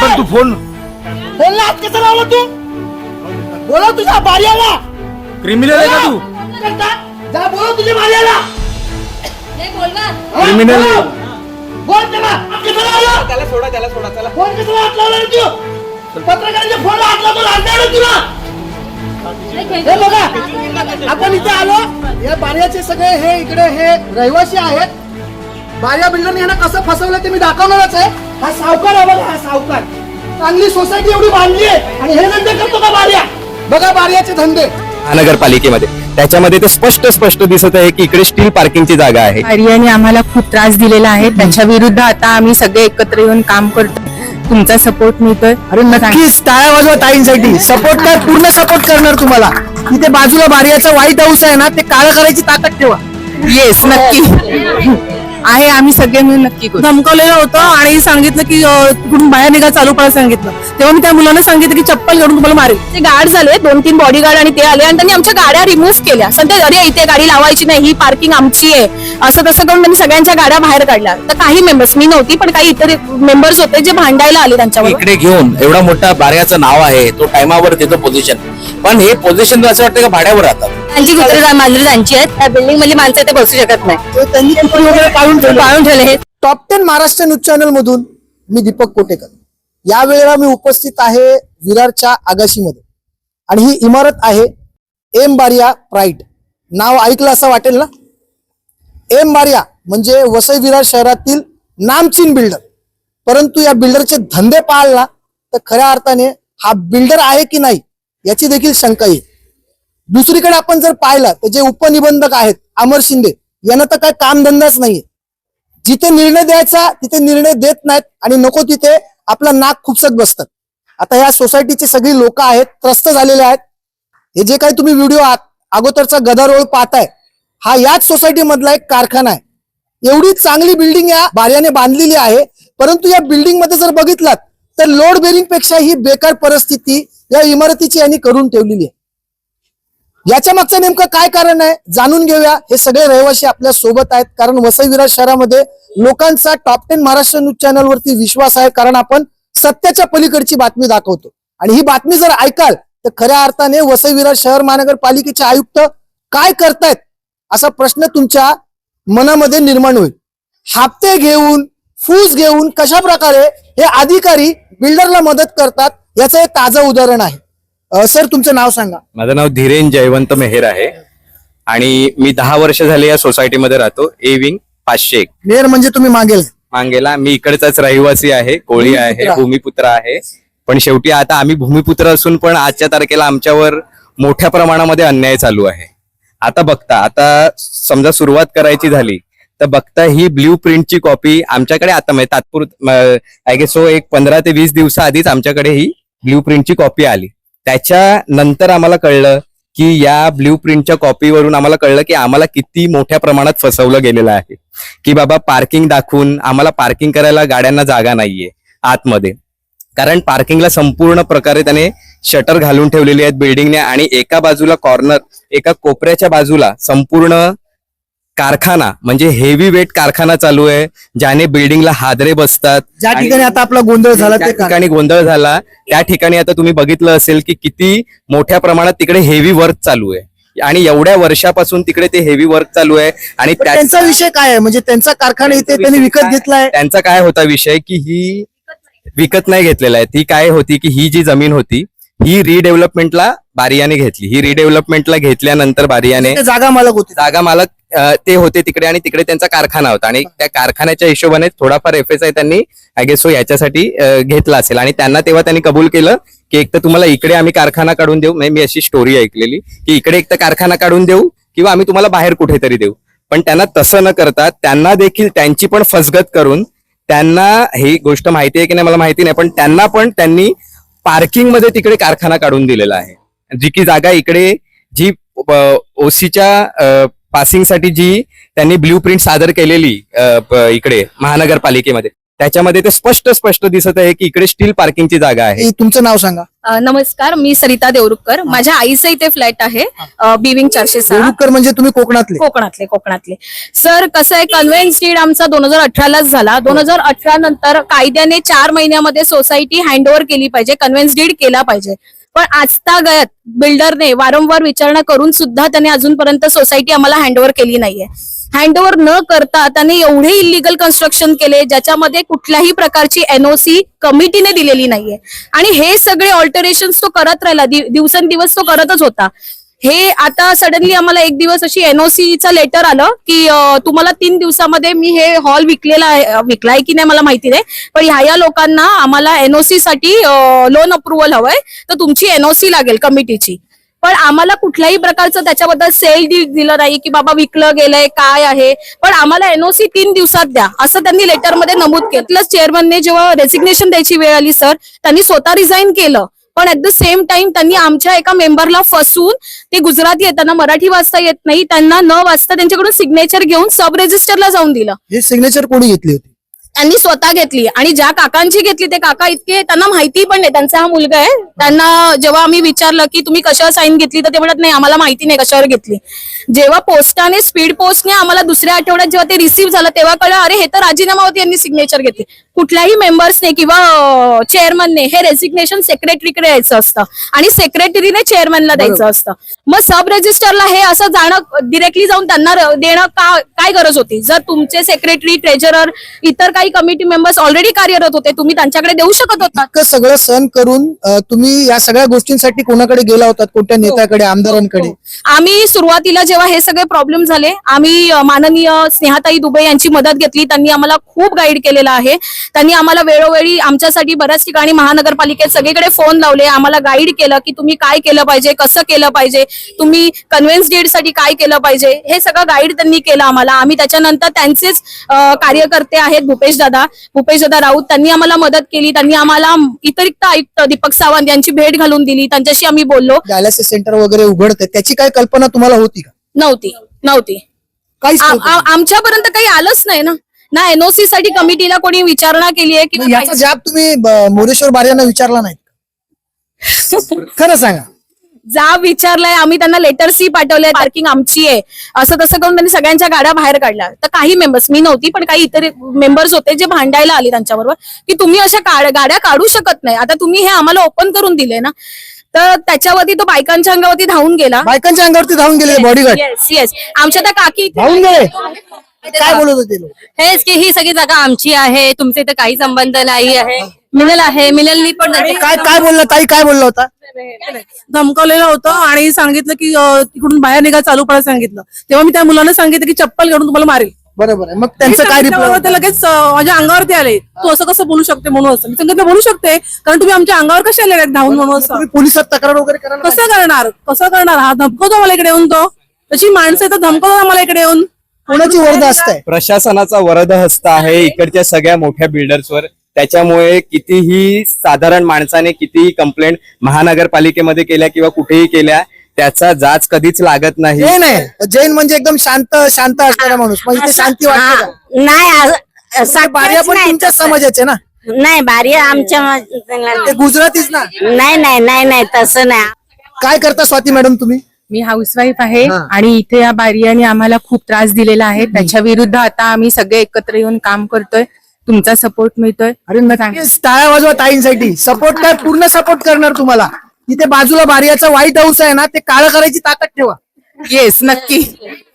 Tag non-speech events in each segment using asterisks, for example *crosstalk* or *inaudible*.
पण तू फोन बोलला हात कसा लावला तू? बोला तुझ्या बार्याला क्रिमिनल आहे का तू? जा बोला तुझ्या बार्याला हे बोल ना. हा, बोल त्याला हात कसा लावला? त्याला सोडा त्याला सोडा त्याला फोन कसा हात लावला रे तू? पत्रकारांच्या फोनला हात लावतो लागणार रे तुला. हे बघा आपण इथे आलो. या बार्याचे सगळे हे इकडे हे रहिवासी आहेत. बार्या बिल्डरने यांना कसं फसवलं ते मी दाखवणारच आहे. हा सावकार आहे बघा हा सावकार. चांगली सोसायटी एवढी बांधली आहे आणि हे धंदे करतो का बार्या बघा बार्याचे धंदे. महानगरपालिकेमध्ये. त्याच्यामध्ये ते स्पष्ट स्पष्ट दिसत आहे की इकडे स्टील पार्किंगची जागा आहे. आर्याने आम्हाला खूप त्रास दिलेला आहे. त्याच्या विरुद्ध आता आम्ही सगळे एकत्र येऊन काम करतो. तुमचा सपोर्ट मिळतोय. अरे नक्कीच टाळ्या वाजवा ताईंसाठी. सपोर्ट काय पूर्ण सपोर्ट करणार तुम्हाला. इथे बाजूला बार्याचं व्हाईट हाऊस आहे ना ते काळं करायची ताकद ठेवा. येस नक्की. *laughs* आहे आम्ही सगळे मिळून नक्की करू धमकवलेलं होतं आणि सांगितलं की तिकडून बाहेर निघा चालू पडा सांगितलं. तेव्हा मी त्या मुलांना सांगितलं की चप्पल घालून तुम्हाला मारेल. ते गार्ड झाले दोन तीन बॉडी गार्ड आणि ते आले आणि त्यांनी आमच्या गाड्या रिमूव्ह केल्या. सध्या अरे इथे गाडी लावायची नाही ही पार्किंग आमची आहे. असं तसं करून त्यांनी सगळ्यांच्या गाड्या बाहेर काढल्या. तर काही मेंबर्स मी नव्हती पण काही इतर मेंबर्स होते जे भांडायला आले त्यांच्यावर. इकडे घेऊन एवढा मोठा बार्याचं नाव आहे तो टायमावर त्याचं पोझिशन पण हे पोझिशन असं वाटतं का भाड्यावर राहतात? त्यांची कुत्रे मांजरी त्यांची आहेत त्या बिल्डिंगमध्ये माणसं ते बसू शकत नाही. त्यांनी कुत्री वगैरे पाळून ठेवलं? पाळून ठेवले हे top ten Maharashtra news channel मधून मी दीपक कोटेकर. या वेळेला मी उपस्थित आहे विरारच्या आगाशीमध्ये. आणि ही इमारत आहे एम बारिया प्राईड नाव ऐकलं असं वाटेल ना? एम बारिया म्हणजे वसई विरार शहरातील नामचीन बिल्डर परंतु या बिल्डरचे धंदे पाहाल ना तर खऱ्या अर्थाने हा बिल्डर आहे की नाही याची देखील शंका येईल. दुसरीकडे आपण जर पाहिलं तर जे उपनिबंधक आहेत अमर शिंदे यांना तर काय कामधंदाच नाहीये. जिथे निर्णय द्यायचा तिथे निर्णय देत नाहीत आणि नको तिथे आपला नाक खुपसत बसतात. आता या सोसायटीची सगळी लोक आहेत त्रस्त झालेले आहेत. हे जे काही तुम्ही व्हिडिओ अगोदरचा गदारोळ पाहताय हा याच सोसायटी मधला एक कारखाना आहे. एवढी चांगली बिल्डिंग या बार्याने बांधलेली आहे परंतु या बिल्डिंगमध्ये जर बघितलात तर लोड बेरिंगपेक्षा ही बेकार परिस्थिती या इमारतीची यांनी करून ठेवलेली आहे. याच्या मागचं नेमकं काय कारण आहे? जाणून घेऊया. हे सगळे रहिवासी आपल्यासोबत आहेत. कारण वसईविरा शहरामध्ये लोकांचा टॉप टेन महाराष्ट्र न्यूज चॅनलवरती विश्वास आहे. कारण आपण सत्याच्या पलीकडची बातमी दाखवतो. आणि ही बातमी जर ऐकाल तर खऱ्या अर्थाने वसईविरा शहर महानगरपालिकेचे आयुक्त काय करतायत? असा प्रश्न तुमच्या मनामध्ये निर्माण होईल. हप्ते घेऊन फूस घेऊन कशा प्रकारे हे अधिकारी बिल्डरला मदत करतात याचं एक ताजं उदाहरण आहे. सर तुमचं नाव सांगा. माझं नाव धीरेन जयवंत मेहेर आहे. आणि मी दहा वर्ष झाले या सोसायटीमध्ये राहतो. ए विंग पाचशे एक. मेयर म्हणजे तुम्ही मागेल. मांगेला मी इकडचाच रहिवासी आहे कोळी आहे भूमिपुत्र. भूमिपुत्र आहे. पण शेवटी आता आम्ही भूमिपुत्र असून पण आजच्या तारखेला आमच्यावर मोठ्या प्रमाणामध्ये अन्याय चालू आहे. आता बघता आता समजा सुरुवात करायची झाली तर बघता ही ब्ल्यू प्रिंटची कॉपी आमच्याकडे आता म्हणजे तात्पुर आय गेस सो एक पंधरा ते वीस दिवसाआधीच आमच्याकडे ही ब्ल्यू प्रिंटची कॉपी आली. त्याच्यानंतर आम्हाला कळलं की या ब्ल्यू प्रिंटच्या कॉपीवरून आम्हाला कळलं की आम्हाला किती मोठ्या प्रमाणात फसवलं गेलेलं आहे. की बाबा पार्किंग दाखवून आम्हाला पार्किंग करायला गाड्यांना जागा नाहीये आतमध्ये. कारण पार्किंगला संपूर्ण प्रकारे त्याने शटर घालून ठेवलेली आहेत बिल्डिंगने आणि एका बाजूला कॉर्नर एका कोपऱ्याच्या बाजूला संपूर्ण कारखाना म्हणजे हेवी वेट कारखाना चालू आहे ज्याने बिल्डिंगला हादरे बसतात. ज्या आणि- ठिकाणी आता आपला गोंधळ झाला त्या ते? ठिकाणी गोंधळ झाला त्या ठिकाणी आता तुम्ही बघितलं असेल की किती मोठ्या प्रमाणात तिकडे हेवी वर्क चालू आहे. आणि एवढ्या वर्षापासून तिकडे ते हेवी वर्क चालू आहे आणि पण त्या- त्यांचा विषय काय आहे? म्हणजे त्यांचा कारखाना इथे त्यांनी विकत घेतलाय? त्यांचा काय होता विषय की ही विकत नाही घेतलेला आहे. ती काय होती की ही जी जमीन होती ही रिडेव्हलपमेंटला बारियाने घेतली. ही रिडेव्हलपमेंटला घेतल्यानंतर बारियाने ते जागा मालक होते. जागा मालक अ, ते होते तिकडे आणि तिकडे त्यांचा कारखाना होता. आणि त्या कारखान्याच्या हिशोबाने थोडाफार एफ एस आय त्यांनी आय गेस सो याच्यासाठी अ, घेतला असेल. आणि त्यांना तेव्हा त्यांनी कबूल केलं की एक तर तुम्हाला इकडे आम्ही कारखाना काढून देऊ. म्हणजे मी अशी स्टोरी ऐकलेली की इकडे एक तर कारखाना काढून देऊ किंवा आम्ही तुम्हाला बाहेर कुठेतरी देऊ. पण त्यांना तसं न करता त्यांना देखील त्यांची पण फसगत करून त्यांना ही गोष्ट माहिती आहे की नाही मला माहिती नाही पण त्यांना पण त्यांनी पार्किंगमध्ये तिकडे कारखाना काढून दिलेला आहे. जी की जागा इकडे जी ओसीच्या पासिंगसाठी जी त्यांनी ब्ल्यू प्रिंट सादर केलेली इकडे महानगरपालिकेमध्ये. त्याच्यामध्ये ते स्पष्ट स्पष्ट दिसत आहे की इकडे स्टील पार्किंगची जागा आहे. तुमचं नाव सांगा. नमस्कार मी सरिता देवरुखकर. माझ्या आईचं इथे फ्लॅट आहे बिविंग चारशे सहा देवरुखकर म्हणजे तुम्ही कोकणातले. कोकणातले कोकणातले. सर कसं आहे कन्व्हेन्स डीड आमचा दोन हजार अठरालाच झाला. दोन हजार अठरा नंतर कायद्याने चार महिन्यामध्ये सोसायटी हँडओव्हर केली पाहिजे कन्व्हेन्स डीड केला पाहिजे. पण आजता गयत बिल्डरने वारंवार विचारणा करून सुद्धा त्याने अजूनपर्यंत सोसायटी आम्हाला हँडओव्हर केली नाहीये. हँडओव्हर न करता त्याने एवढे इलिगल कन्स्ट्रक्शन केले ज्याच्यामध्ये कुठल्याही प्रकारची एनओसी कमिटीने दिलेली नाहीये. आणि हे सगळे ऑल्टरेशन तो करत राहिला दिवसेंदिवस तो करतच होता. हे आता सडनली आम्हाला एक दिवस अशी एनओसीचं लेटर आलं की तुम्हाला तीन दिवसामध्ये मी हे हॉल विकलेला आहे विकलाय की नाही मला माहिती नाही पण ह्या या लोकांना आम्हाला एनओसी साठी लोन अप्रुव्हल हवंय तर तुमची एनओसी लागेल कमिटीची. पण आम्हाला कुठल्याही प्रकारचं त्याच्याबद्दल सेल दिलं नाही की बाबा विकलं गेलंय काय आहे. पण आम्हाला एनओसी तीन दिवसात द्या असं त्यांनी लेटरमध्ये नमूद केलं. प्लस चेअरमनने जेव्हा रेसिग्नेशन द्यायची वेळ आली सर त्यांनी स्वतः रिझाईन केलं. पण ऍट द सेम टाइम त्यांनी आमच्या एका मेंबरला फसून ते गुजराती येताना मराठी वाचता येत नाही. त्यांना न वाचता त्यांच्याकडून सिग्नेचर घेऊन सब रजिस्टरला जाऊन दिलं. हे सिग्नेचर कोणी घेतली होती? त्यांनी स्वतः घेतली आणि ज्या काकांची घेतली ते काका इतके त्यांना माहिती पण नाही. त्यांचा हा मुलगा आहे. त्यांना जेव्हा आम्ही विचारलं की तुम्ही कशावर साईन घेतली तर ते म्हणत नाही आम्हाला माहिती नाही कशावर घेतली. जेव्हा पोस्टाने स्पीड पोस्टने आम्हाला दुसऱ्या आठवड्यात जेव्हा ते रिसीव्ह झालं तेव्हा कळलं अरे हे तर राजीनामावरती यांनी सिग्नेचर घेतली. कुठल्याही मेंबर्सने किंवा चेअरमनने हे रेसिग्नेशन सेक्रेटरीकडे यायचं असतं. आणि सेक्रेटरीने चेअरमनला द्यायचं असतं. मग सब रजिस्टरला हे असं जाणं डिरेक्टली जाऊन त्यांना देणं का काय गरज होती? जर तुमचे सेक्रेटरी ट्रेजरर इतर काही कमिटी मेंबर्स ऑलरेडी कार्यरत होते तुम्ही त्यांच्याकडे देऊ शकत होता? सगळं सहन करून तुम्ही या सगळ्या गोष्टींसाठी कोणाकडे गेला होतात? कोणत्या नेत्याकडे आमदारांकडे? आम्ही सुरुवातीला जेव्हा हे सगळे प्रॉब्लेम झाले. आम्ही माननीय स्नेहाताई दुबे यांची मदत घेतली. त्यांनी आम्हाला खूप गाईड केलेला आहे. त्यांनी आम्हाला वेळोवेळी आमच्यासाठी बऱ्याच ठिकाणी महानगरपालिकेत सगळीकडे फोन लावले. आम्हाला गाईड केलं की तुम्ही काय केलं पाहिजे कसं केलं पाहिजे तुम्ही कन्व्हेन्स डीडसाठी काय केलं पाहिजे हे सगळं गाईड त्यांनी केलं आम्हाला. आम्ही त्याच्यानंतर त्यांचेच कार्यकर्ते आहेत भूपेश दादा भूपेश दादा राऊत. त्यांनी आम्हाला मदत केली. त्यांनी आम्हाला इतरिक्त आयुक्त दीपक सावंत यांची भेट घालून दिली. त्यांच्याशी आम्ही बोललो. डायलिसिस सेंटर वगैरे उघडते. त्याची काय कल्पना तुम्हाला होती का? नव्हती नव्हती. काहीच आ- नव्हतं. आ- आमच्यापर्यंत काही आलंच नाही ना. ना एनओसी साठी कमिटीला कोणी विचारणा केली आहे मग किंवा याचा जाब तुम्ही ब- मोरेश्वर बार विचारला नाही *laughs* खरं सांगा. जाब विचारलाय आम्ही त्यांना लेटर्सही पाठवले पार्किंग आमची आहे. असं तसं करून त्यांनी सगळ्यांच्या गाड्या बाहेर काढल्या. तर काही मेंबर्स मी नव्हती पण काही इतर मेंबर्स होते जे भांडायला आले त्यांच्याबरोबर की तुम्ही अशा गाड्या काढू शकत नाही. आता तुम्ही हे आम्हाला ओपन करून दिले ना. तर त्याच्यावरती तो बायकांच्या अंगावरती धावून गेला. बायकांच्या अंगावरती धावून गेले बॉडीगार्ड येस येस आमच्या त्या काकी इथे- धावून गेले? काय बोलत होते लोक? हेच की ही सगळी जागा आमची आहे तुमचे इथे काही संबंध नाही आहे. मिनल आहे मिनलनी पण काय काय बोलला ताई काय बोलला होता? धमकवलेलं होतं आणि सांगितलं की अं, तिकडून बाहेर निघा चालू पडा सांगितलं. तेव्हा मी त्या मुलांना सांगितलं की चप्पल घालून तुम्हाला मारेल. बरोबर आहे. मग त्यांचं काय त्याच्याबरोबर ते रिप्लाय लगेच अं, माझ्या अंगावरती आले. तू असं कसं बोलू शकते म्हणून असं. मी सांगितलं बोलू शकते कारण तुम्ही आमच्या अंगावर कसे आले धावून म्हणून असं? तुम्ही पोलिसात तक्रार वगैरे करायला कसं करणार? कसं करणार? हा धमकवतो मला इकडे येऊन तो. त्याची माणसं येतात धमकवतो मला इकडे येऊन. कोणाची वर्द असताय प्रशासनाचा वरद हस्त आहे इकडच्या सगळ्या मोठ्या बिल्डर्सवर. त्याच्यामुळे कितीही साधारण माणसाने कितीही कंप्लेंट महानगरपालिकेमध्ये केल्या किंवा कुठेही केल्या त्याचा जाच कधीच लागत नाही. जैन आहे जैन म्हणजे एकदम शांत शांत असणारा माणूस. म्हणजे ते शांती वाटते का? नाही ते सगळंच बार्या पण नाही तुमच्या तसं. समाजाचे ना? नाही बारी आमच्या ते गुजरातीच ना? नाही नाही नाही नाही तसं नाही. काय करता स्वाती मॅडम तुम्ही? मी हाऊसवाईफ आहे हा. आणि इथे या बारियाने आम्हाला खूप त्रास दिलेला आहे. त्याच्या विरुद्ध आता आम्ही सगळे एकत्र येऊन काम करतोय. तुमचा सपोर्ट मिळतोय. अरे नक्कीच. टाळ्या वाजवा ताईंसाठी. सपोर्ट काय? पूर्ण सपोर्ट करणार तुम्हाला. तिथे बाजूला बारियाचा व्हाईट हाऊस आहे ना ते काळं करायची ताकद ठेवा. येस नक्की.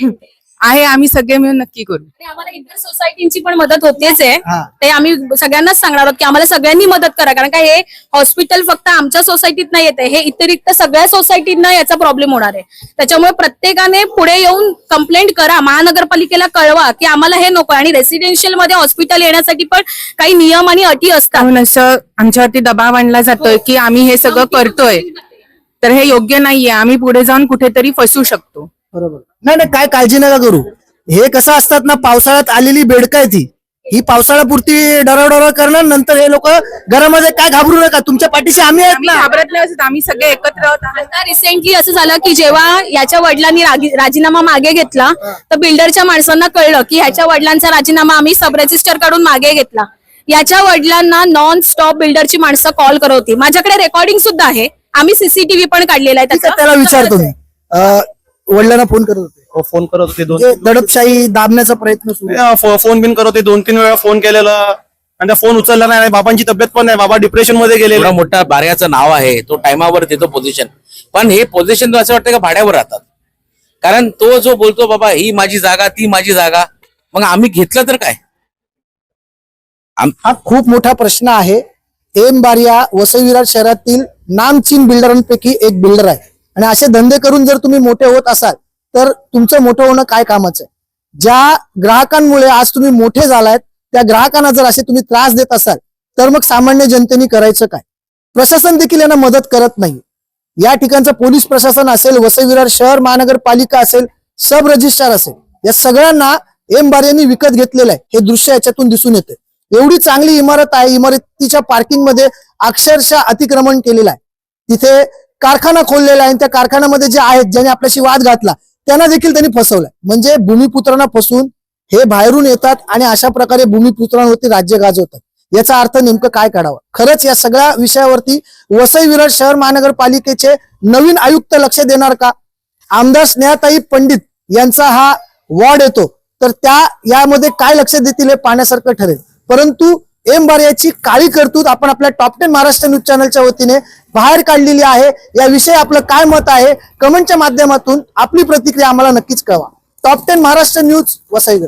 *laughs* आहे आम्ही सगळे मिळून नक्की करू. आणि आम्हाला इतर सोसायटींची पण मदत होतेच आहे. हा. ते आम्ही सगळ्यांनाच सांगणार आहोत की आम्हाला सगळ्यांनी मदत करा. कारण का हे हॉस्पिटल फक्त आमच्या सोसायटीत नाही येते हे इतरिक्त सगळ्या सोसायटींना याचा प्रॉब्लेम होणार आहे. त्याच्यामुळे प्रत्येकाने पुढे येऊन कंप्लेंट करा. महानगरपालिकेला कळवा की आम्हाला हे नको आणि रेसिडेन्शियलमध्ये हॉस्पिटल येण्यासाठी पण काही नियम आणि अटी असतात. म्हणून असं आमच्यावरती दबाव आणला जातोय की आम्ही हे सगळं करतोय. तर हे योग्य नाहीये. आम्ही पुढे जाऊन कुठेतरी फसू शकतो. बरोबर. नाही नाही काय काळजी नका करू. हे कसं असतात ना पावसाळ्यात आलेली बेडक आहे ती. ही पावसाळ्यापुरती डरडर करणार नंतर हे लोक घरामध्ये काय घाबरू नका. तुमच्या पाठीशी आम्ही आहेत आम्ही ना. घाबरत नाही असत आम्ही सगळे एकत्र आहोत. आता रिसेंटली असं झालं की जेव्हा याच्या वडिलांनी रागी- राजीनामा मागे घेतला तर बिल्डरच्या माणसांना कळलं की ह्याच्या वडिलांचा राजीनामा आम्ही सब रजिस्टरकडून मागे घेतला. याच्या वडिलांना नॉन स्टॉप बिल्डरची माणसं कॉल करत होती. माझ्याकडे रेकॉर्डिंग सुद्धा आहे. आम्ही सीसीटीव्ही पण काढलेला आहे त्याचा. त्याला विचारतो अं, वडिलांना फोन करत होते. हो, फोन करत होते दोन म्हणजे दडपशाही दाबण्याचा प्रयत्न सुरू. आहे. अ, फो- फोन बिन करत होते दोन तीन वेळा फोन केलेला. आणि त्या फोन उचलला नाही बाबांची तब्येत पण नाही बाबा डिप्रेशनमध्ये गेलेले. एवढा मोठा बार्याचं नाव आहे तो टायमावर देतो पोझिशन पण हे पोझिशन असं वाटतं का भाड्यावर राहतात? कारण तो जो बोलतो बाबा ही माझी जागा ती माझी जागा. मग आम्ही घेतलं तर काय? हा खूप मोठा प्रश्न आहे. एम बारिया वसई विरार शहरातील नामचीन बिल्डरांपैकी एक बिल्डर आहे. आणि असे धंदे करून जर तुम्ही मोठे होत असाल तर तुमचं मोठं होणं काय कामाचं आहे? ज्या ग्राहकांमुळे आज तुम्ही मोठे झालायत त्या ग्राहकांना जर असे तुम्ही त्रास देत असाल तर मग सामान्य जनतेने करायचं काय? प्रशासन देखील यांना मदत करत नाही. या ठिकाणचं पोलीस प्रशासन असेल वसई विरार शहर महानगरपालिका असेल सब रजिस्ट्रार असेल या सगळ्यांना एम बार यांनी विकत घेतलेलं आहे. हे दृश्य याच्यातून दिसून येते एवढी चांगली इमारत आहे इमारतीच्या पार्किंगमध्ये अक्षरशः अतिक्रमण केलेलं आहे. तिथे कारखाना खोललेला आहे आणि त्या कारखान्यामध्ये जे आहेत ज्यांनी आपल्याशी वाद घातला त्यांना देखील त्यांनी फसवलंय म्हणजे भूमिपुत्रांना फसवून हे बाहेरून येतात आणि अशा प्रकारे भूमिपुत्रांवरती राज्य गाजवतात. याचा अर्थ नेमकं काय काढावं? खरंच या सगळ्या विषयावरती वसई विरार शहर महानगरपालिकेचे नवीन आयुक्त लक्ष देणार का? आमदार स्नेहाताई पंडित यांचा हा वॉर्ड येतो. तर त्या यामध्ये काय लक्ष देतील हे पाहण्यासारखं ठरेल. परंतु एम बार्याची काळी करतूत आपण आपल्या टॉप टेन महाराष्ट्र न्यूज चॅनलच्या वतीने बाहेर काढलेली आहे. याविषयी आपलं काय मत आहे? कमेंटच्या माध्यमातून आपली प्रतिक्रिया आम्हाला नक्कीच कळवा. Top ten Maharashtra news Vasai